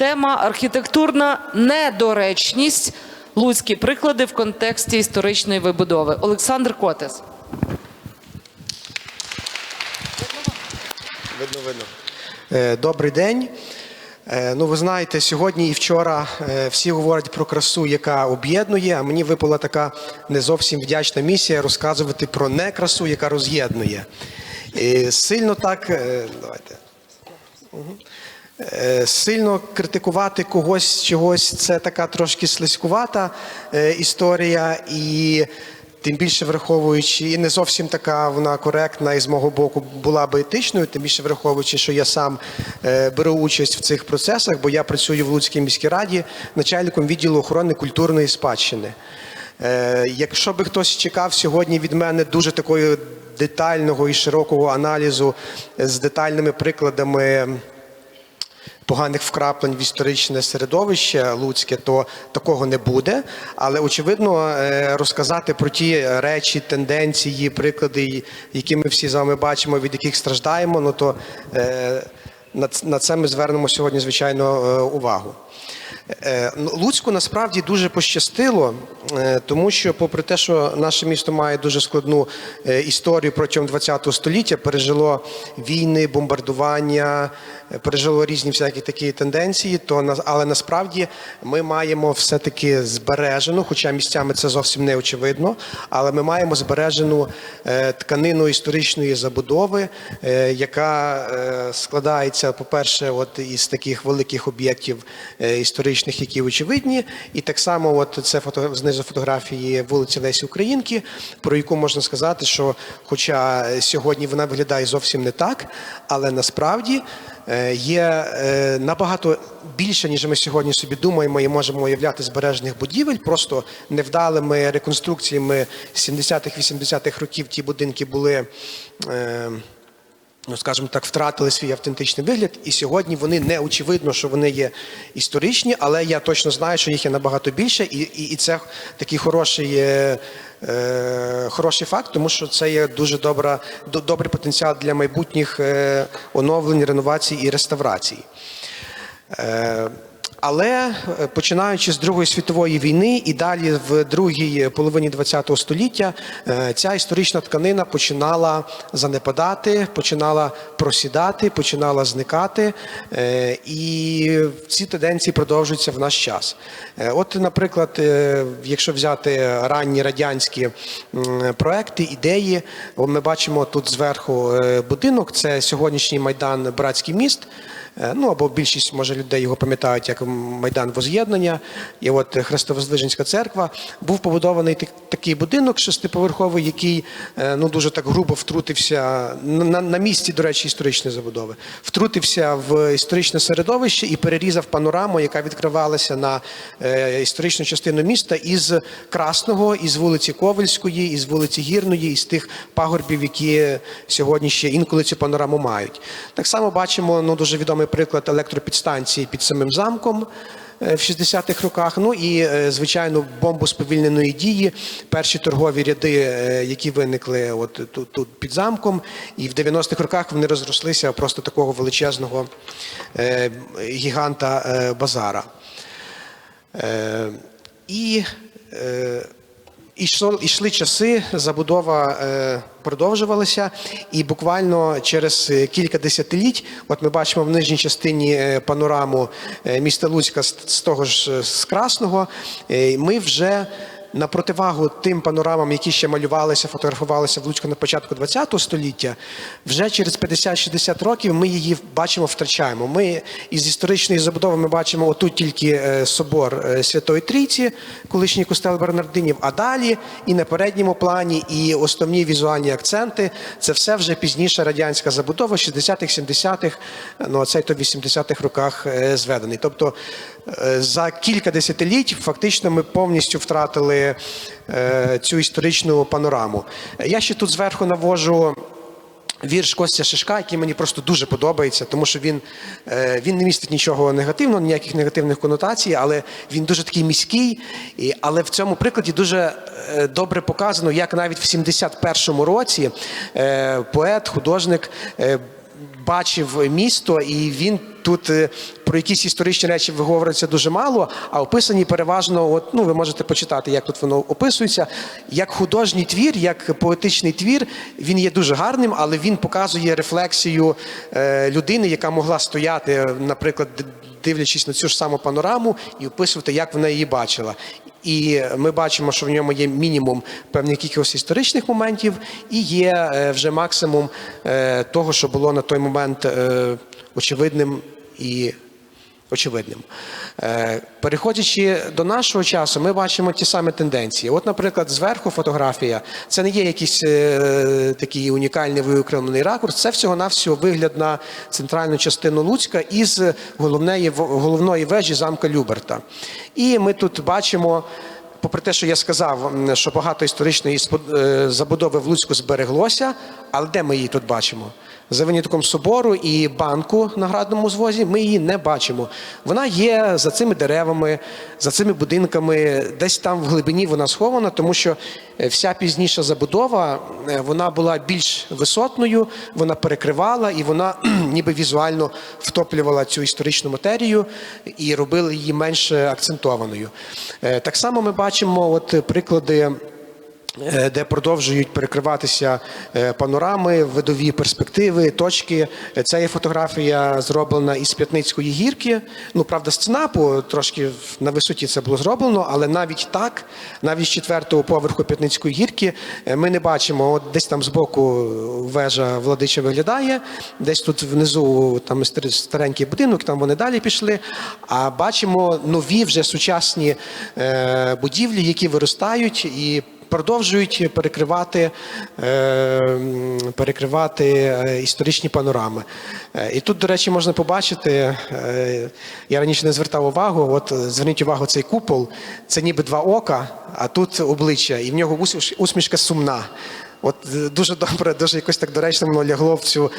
Тема архітектурна недоречність. Луцькі приклади в контексті історичної вибудови. Олександр Котес. Видно, видно. Е, Добрий день. Е, Ну, ви знаєте, сьогодні і вчора е, всі говорять про красу, яка об'єднує. А мені випала така не зовсім вдячна місія розказувати про некрасу, яка роз'єднує. І сильно так, давайте. Мгм. Е, Сильно критикувати когось чогось це така трошки слизькувата е, історія, і тим більше враховуючи, і не зовсім така вона коректна і з мого боку була би етичною, тим більше враховуючи, що я сам е, беру участь в цих процесах, бо я працюю в Луцькій міській раді начальником відділу охорони культурної спадщини. Якщо би хтось чекав сьогодні від мене дуже такого детального і широкого аналізу з детальними прикладами поганих вкраплень в історичне середовище луцьке, то такого не буде. Але очевидно е, розказати про ті речі, тенденції, приклади, які ми всі з вами бачимо, від яких страждаємо, ну то е, на це ми звернемо сьогодні, звичайно, е, увагу. Ну, Луцьку насправді дуже пощастило, тому що, попри те, що наше місто має дуже складну історію протягом ХХ століття, пережило війни, бомбардування, пережило різні всякі такі тенденції, то але насправді ми маємо все-таки збережену, хоча місцями це зовсім не очевидно, але ми маємо збережену е, тканину історичної забудови, е, яка е, складається, по-перше, от із таких великих об'єктів історичних, які очевидні, і так само, от це фото знизу фотографії вулиці Лесі Українки, про яку можна сказати, що, хоча сьогодні вона виглядає зовсім не так, але насправді. Е, Є е, набагато більше, ніж ми сьогодні собі думаємо і можемо уявляти збережених будівель. Просто невдалими реконструкціями 70-х, 80-х років ті будинки були. Ну скажімо так, втратили свій автентичний вигляд, і сьогодні вони не очевидно, що вони є історичні, але я точно знаю, що їх є набагато більше, і, і, і це такий хороший, е, е, хороший факт, тому що це є дуже добра, добрий потенціал для майбутніх е, оновлень, реновацій і реставрацій. Е, Але е, починаючи з Другої світової війни і далі в другій половині ХХ століття е, ця історична тканина починала занепадати, починала просідати, починала зникати, е, і ці тенденції продовжуються в наш час. От, наприклад, якщо взяти ранні радянські проекти, ідеї, ми бачимо тут зверху будинок, це сьогоднішній майдан Братський міст. Е, Ну або більшість може людей його пам'ятають як майдан Воз'єднання. І от Хрестовоздвиженська церква був побудований так- такий будинок шестиповерховий, який е, ну дуже так грубо втрутився на, на- місці, до речі, історичної забудови, втрутився в історичне середовище і перерізав панораму, яка відкривалася на е, історичну частину міста із Красного, із вулиці Ковельської, із вулиці Гірної, із тих пагорбів, які сьогодні ще інколи цю панораму мають. Так само бачимо ну, дуже відомий приклад електропідстанції під самим замком. е, В 60-х роках, ну і е, звичайно, бомбу сповільненої дії, перші торгові ряди, е, які виникли от тут, тут під замком, і в 90-х роках вони розрослися просто такого величезного гіганта базара. І Ішло, ішли часи, забудова е, продовжувалася, і буквально через кілька десятиліть, от ми бачимо в нижній частині е, панораму е, міста Луцька з, того ж з Красного, ми вже на противагу тим панорамам, які ще малювалися, фотографувалися в на початку ХХ століття, вже через 50-60 років ми її бачимо, втрачаємо. Ми із історичної забудови ми бачимо отут тільки е, собор е, Святої Трійці, колишній костел Бернардинів, а далі і на передньому плані, і основні візуальні акценти це все вже пізніша радянська забудова 60-х, 70-х, ну а цей то в 80-х роках е, зведений. Тобто за кілька десятиліть фактично ми повністю втратили е, цю історичну панораму. Я ще тут зверху навожу. Вірш Костя Шишка, який мені просто дуже подобається, тому що він, е, він не містить нічого негативного, ніяких негативних конотацій, але він дуже такий міський. Але в цьому прикладі дуже е, добре показано, як навіть в 71-му році е, поет, художник е, бачив місто, і він тут е, про якісь історичні речі виговорюється дуже мало, а описані переважно, от, ну, ви можете почитати, як тут воно описується. Як художній твір, як поетичний твір, він є дуже гарним, але він показує рефлексію е, людини, яка могла стояти, наприклад, дивлячись на цю ж саму панораму і описувати, як вона її бачила. І ми бачимо, що в ньому є мінімум певних якихось історичних моментів, і є е, вже максимум е, того, що було на той момент е, очевидним і очевидним. Е, Переходячи до нашого часу, ми бачимо ті самі тенденції. От, наприклад, зверху фотографія це не є якийсь е, такий унікальний виокремлений ракурс, це всього-навсього вигляд на центральну частину Луцька із головної, головної вежі замка Люберта. І ми тут бачимо. Попри те, що я сказав, що багато історичної е, забудови в Луцьку збереглося, але де ми її тут бачимо? За винятком собору і банку на градному звозі ми її не бачимо. Вона є за цими деревами, за цими будинками, десь там в глибині вона схована, тому що е, вся пізніша забудова е, вона була більш висотною, вона перекривала і вона ніби візуально втоплювала цю історичну матерію і робила її менш акцентованою. Е, Так само ми бачимо от приклади. Е, Де продовжують перекриватися е, панорами, видові перспективи, точки. Це є фотографія зроблена із П'ятницької гірки. Ну, правда, з ЦНАПу трошки на висоті це було зроблено, але навіть так, навіть з четвертого поверху П'ятницької гірки, е, ми не бачимо, от десь там збоку вежа владича виглядає, десь тут внизу там стар- старенький будинок, там вони далі пішли. А бачимо нові вже сучасні будівлі, які виростають і продовжують перекривати, е, перекривати е, історичні панорами. Е, І тут, до речі, можна побачити, я раніше не звертав увагу, от зверніть увагу, цей купол, це ніби два ока, а тут обличчя, і в нього усмішка сумна. От дуже добре, дуже якось так доречно воно лягло в цю,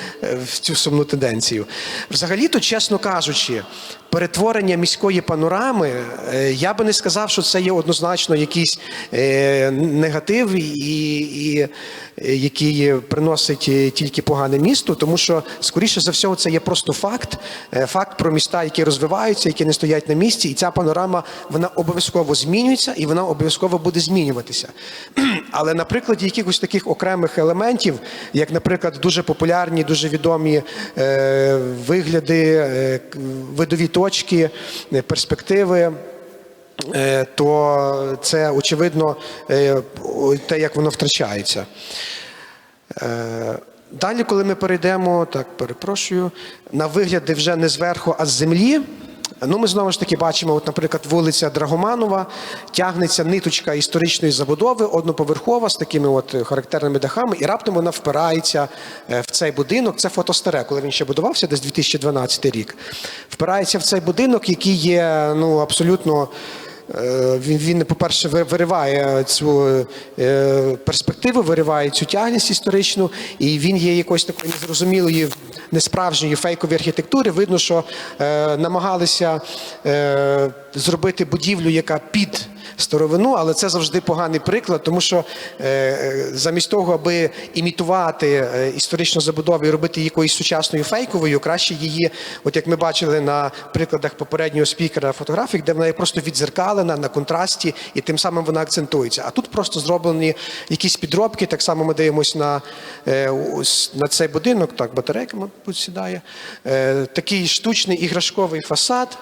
в цю сумну тенденцію. Взагалі-то, чесно кажучи, перетворення міської панорами, е, я би не сказав, що це є однозначно якийсь е, негатив, і, і, е, який приносить тільки погане місту, тому що, скоріше за всього, це є просто факт, факт про міста, які розвиваються, які не стоять на місці, і ця панорама вона обов'язково змінюється і вона обов'язково буде змінюватися. Але на прикладі якихось таких окремих елементів, як, наприклад, дуже популярні, дуже відомі е, вигляди, е, видові точки, е, перспективи. е, То це очевидно е, те, як воно втрачається. Далі, коли ми перейдемо, так перепрошую, на вигляди вже не зверху, а з землі. Ну, ми знову ж таки бачимо, от, наприклад, вулиця Драгоманова, тягнеться ниточка історичної забудови, одноповерхова з такими от характерними дахами, і раптом вона впирається е, в цей будинок. Це фото старе, коли він ще будувався, десь 2012 рік. Впирається в цей будинок, який є ну, абсолютно. Е, Він, він по-перше, вириває цю е, перспективу, вириває цю тягність історичну, і він є якоюсь такою незрозумілою, несправжньої фейкової архітектури. Видно, що е, намагалися е, зробити будівлю, яка під старовину, але це завжди поганий приклад, тому що е, е, замість того, аби імітувати е, історичну забудову і робити її якоюсь сучасною фейковою, краще її, от як ми бачили на прикладах попереднього спікера фотографік, де вона є просто відзеркалена на контрасті, і тим самим вона акцентується. А тут просто зроблені якісь підробки. Так само ми дивимося на, на цей будинок. Так, батарейка, мабуть, сідає. Такий штучний іграшковий фасад.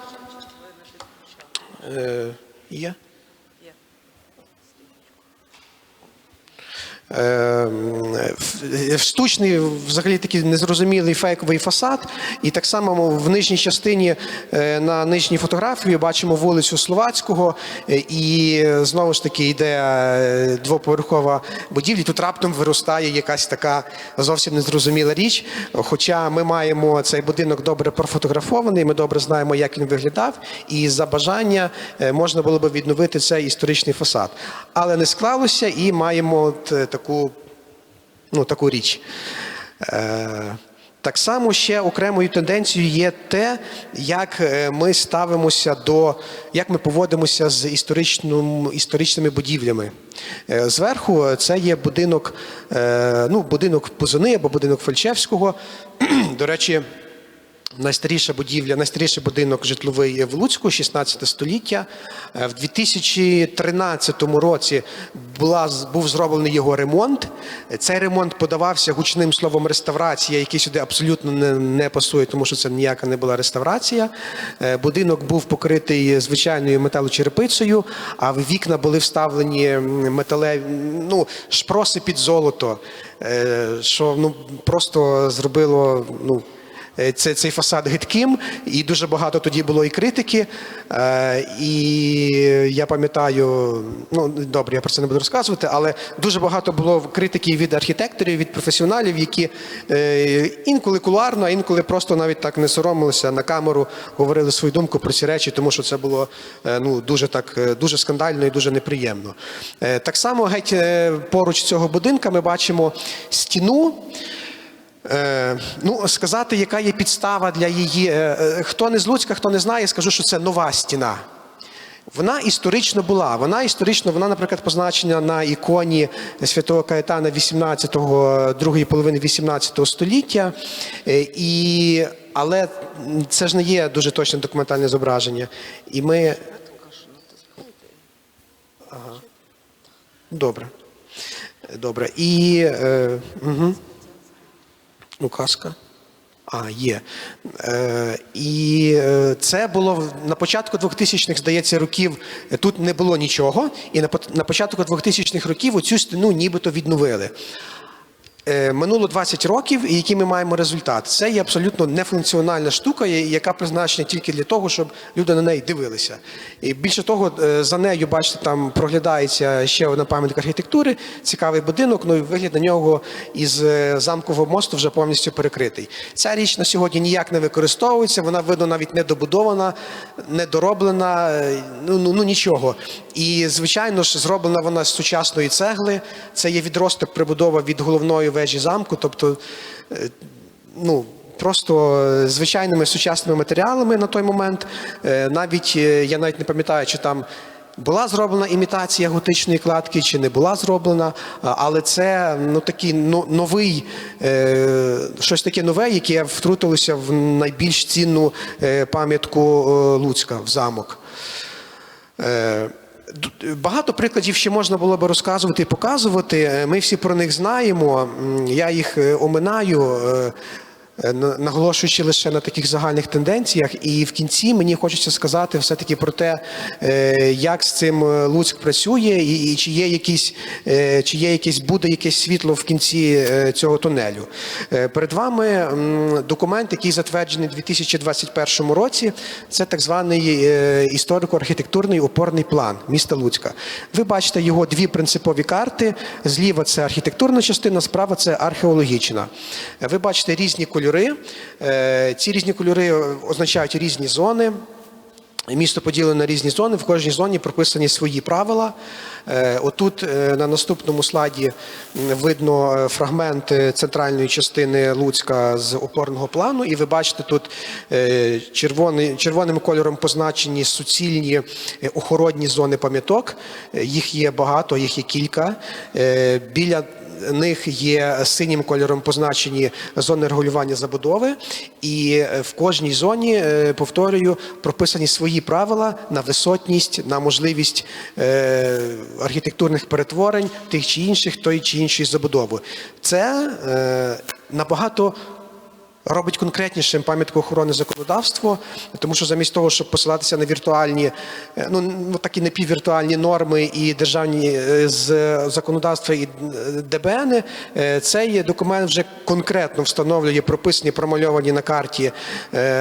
Є? Е, в- штучний, взагалі такий незрозумілий фейковий фасад. І так само в нижній частині е, на нижній фотографії бачимо вулицю Словацького, е, і знову ж таки йде е, двоповерхова будівля. Тут раптом виростає якась така зовсім незрозуміла річ. Хоча ми маємо цей будинок добре профотографований, ми добре знаємо, як він виглядав, і за бажання е, можна було би відновити цей історичний фасад. Але не склалося, і маємо е, таку, ну, таку річ. Е, Так само ще окремою тенденцією є те, як е, ми ставимося до, як ми поводимося з історичним, історичними будівлями. Е, Зверху це є будинок, е, ну, будинок Бузини або будинок Фальчевського. До речі, Найстаріша будівля, найстаріший будинок житловий в Луцьку, 16 століття. Е, В 2013 році була, був зроблений його ремонт. Цей ремонт подавався гучним словом реставрація, який сюди абсолютно не, не пасує, тому що це ніяка не була реставрація. Е, Будинок був покритий звичайною металочерепицею, а в вікна були вставлені металеві ну, шпроси під золото, е, що ну, просто зробило. Ну, це, цей фасад гидким, і дуже багато тоді було і критики. Е, і я пам'ятаю, ну добре, я про це не буду розказувати, але дуже багато було критики від архітекторів, від професіоналів, які е, інколи кулуарно, а інколи просто навіть так не соромилися на камеру, говорили свою думку про ці речі, тому що це було е, ну, дуже так, е, дуже скандально і дуже неприємно. Е, так само геть е, поруч цього будинка ми бачимо стіну. Е, ну, сказати, яка є підстава для її. е, е, Хто не з Луцька, хто не знає, скажу, що це нова стіна. Вона історично була. Вона історично, вона, наприклад, позначена на іконі святого Каетана 18-го, другої половини 18 століття. І, але це ж не є дуже точне документальне зображення. І ми. Ага. Добре. Добре. І. Е, угу. Указка. А, є. Е, і е, це було на початку 2000-х, здається, років е, тут не було нічого. І на, на початку 2000-х років оцю стіну нібито відновили. Е, Минуло 20 років, і який ми маємо результат. Це є абсолютно нефункціональна штука, яка призначена тільки для того, щоб люди на неї дивилися. І більше того, е, за нею, бачите, там проглядається ще одна пам'ятка архітектури, цікавий будинок. Ну і вигляд на нього із е, замкового мосту вже повністю перекритий. Ця річ на сьогодні ніяк не використовується. Вона видно навіть недобудована, недороблена, ну, ну, ну нічого. І звичайно ж, зроблена вона з сучасної цегли. Це є відросток прибудова від головної вежі замку, тобто. е, ну, Просто е, звичайними сучасними матеріалами на той момент. Е, Навіть я навіть не пам'ятаю, чи там була зроблена імітація готичної кладки, чи не була зроблена, але це ну такий новий, щось таке нове, яке втрутилося в найбільш цінну пам'ятку Луцька в замок. Е, Багато прикладів ще можна було би розказувати і показувати. Е, Ми всі про них знаємо. Я їх е, оминаю, на- наголошуючи лише на таких загальних тенденціях. І в кінці мені хочеться сказати все-таки про те, е, як з цим е, Луцьк працює, і, чи є якісь, е, чи є якесь буде якесь світло в кінці е, цього тунелю. Е, Перед вами документ, який затверджений у 2021 році. Це так званий е, історико-архітектурний опорний план міста Луцька. Ви бачите його дві принципові карти. Зліва це архітектурна частина, справа це археологічна. Е, Ви бачите різні кольори. Е, Ці різні кольори означають різні зони. Місто поділено на різні зони. В кожній зоні прописані свої правила. Е, Отут е, на наступному слайді видно фрагмент центральної частини Луцька з опорного плану, і ви бачите тут червоний, червоним кольором позначені суцільні охоронні зони пам'яток. Їх є багато, їх є кілька. Біля них є синім кольором позначені зони регулювання забудови, і е, в кожній зоні, е, повторюю, прописані свої правила на висотність, на можливість е, архітектурних перетворень тих чи інших, тої чи іншої забудови. Це набагато робить конкретнішим пам'ятку охорони законодавство, тому що замість того, щоб посилатися на віртуальні, е, ну ну, такі напіввіртуальні норми і державні е, з законодавства і е, ДБН, цей документ вже конкретно встановлює прописані промальовані на карті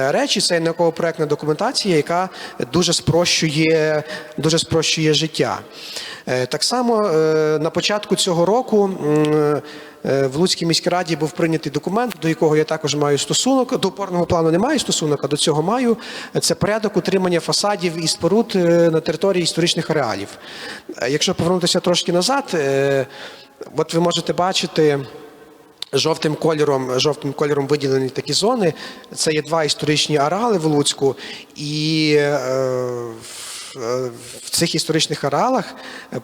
речі. Це науково-проектна документація, яка дуже спрощує, дуже спрощує життя. Так само на початку цього року. Е, В Луцькій міській раді був прийнятий документ, до якого я також маю стосунок. До опорного плану не маю стосунок, а до цього маю. Це порядок утримання фасадів і споруд е, на території історичних ареалів. Е, Якщо повернутися трошки назад, от ви можете бачити. Жовтим кольором, жовтим кольором виділені такі зони. Це є два історичні ареали в Луцьку, і е, в- е, цих історичних ареалах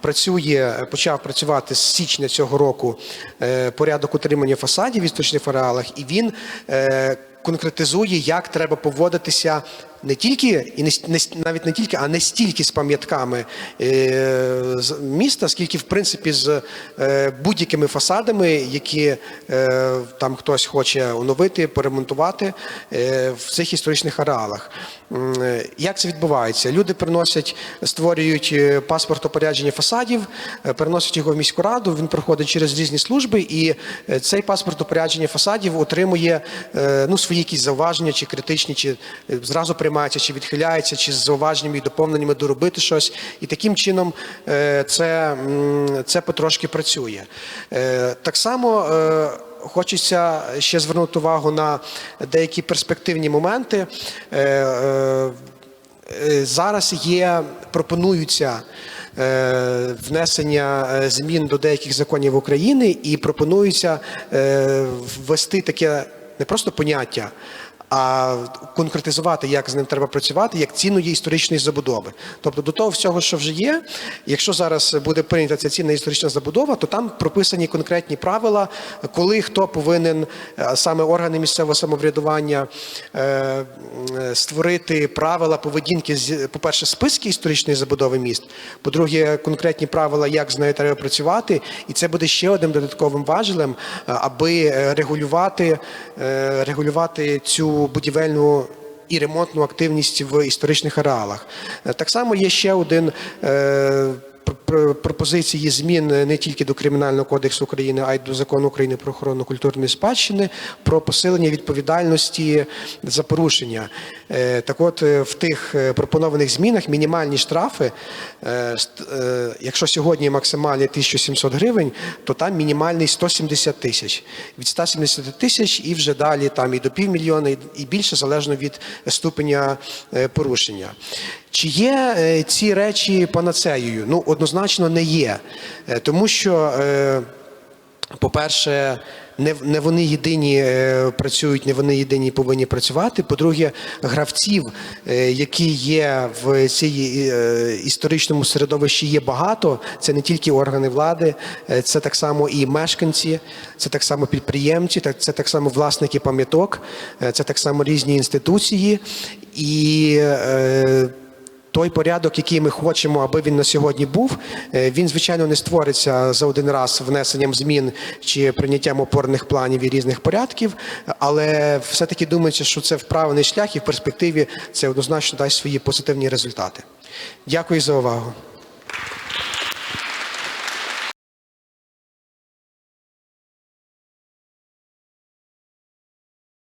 працює, почав працювати з січня цього року е, порядок утримання фасадів в історичних ареалах, і він е, конкретизує, як треба поводитися не тільки і не, навіть не тільки, а не стільки з пам'ятками е, міста, скільки в принципі з е, будь-якими фасадами, які е, там хтось хоче оновити, поремонтувати в цих історичних ареалах. Як це відбувається? Люди приносять, створюють паспорт опорядження фасадів, переносять його в міську раду. Він проходить через різні служби, і цей паспорт опорядження фасадів отримує ну, свої якісь зауваження, чи критичні, чи зразу приймається, чи відхиляється, чи з зауваженнями і доповненнями доробити щось. І таким чином е, це, це потрошки працює. Е, Так само. е, Хочеться ще звернути увагу на деякі перспективні моменти. Зараз є, пропонуються внесення змін до деяких законів України і пропонується ввести таке не просто поняття, а конкретизувати, як з ним треба працювати, як цінної історичної забудови. Тобто до того всього, що вже є, якщо зараз буде прийнята ця цінна історична забудова, то там прописані конкретні правила, коли хто повинен, е, саме органи місцевого самоврядування, е, е, створити правила поведінки, з- по-перше, списки історичної забудови міст, по-друге, конкретні правила, як з нею треба працювати, і це буде ще одним додатковим важелем, аби регулювати, регулювати цю будівельну і ремонтну активність в історичних ареалах. Е, Так само є ще один. е, Пропозиції змін не тільки до Кримінального кодексу України, а й до закону України про охорону культурної спадщини про посилення відповідальності за порушення. Е, Так от е, в тих е, пропонованих змінах мінімальні штрафи, е, е, якщо сьогодні максимальний 1700 гривень, то там мінімальний 170 тисяч. Від 170 тисяч і вже далі там і до півмільйона, і- більше залежно від ступеня е, порушення. Чи є е, ці речі панацеєю? Ну, однозначно не є. Е, Тому що, е, по-перше, не, вони єдині працюють, не вони єдині повинні працювати. По-друге, гравців, які є в цій історичному середовищі, є багато. Це не тільки органи влади, це так само і мешканці, це так само підприємці, це так само власники пам'яток, це так само різні інституції. І той порядок, який ми хочемо, аби він на сьогодні був, е, він звичайно не створиться за один раз внесенням змін чи прийняттям опорних планів і різних порядків, але все-таки думається, що це вправний шлях, і в перспективі це однозначно дасть свої позитивні результати. Дякую за увагу.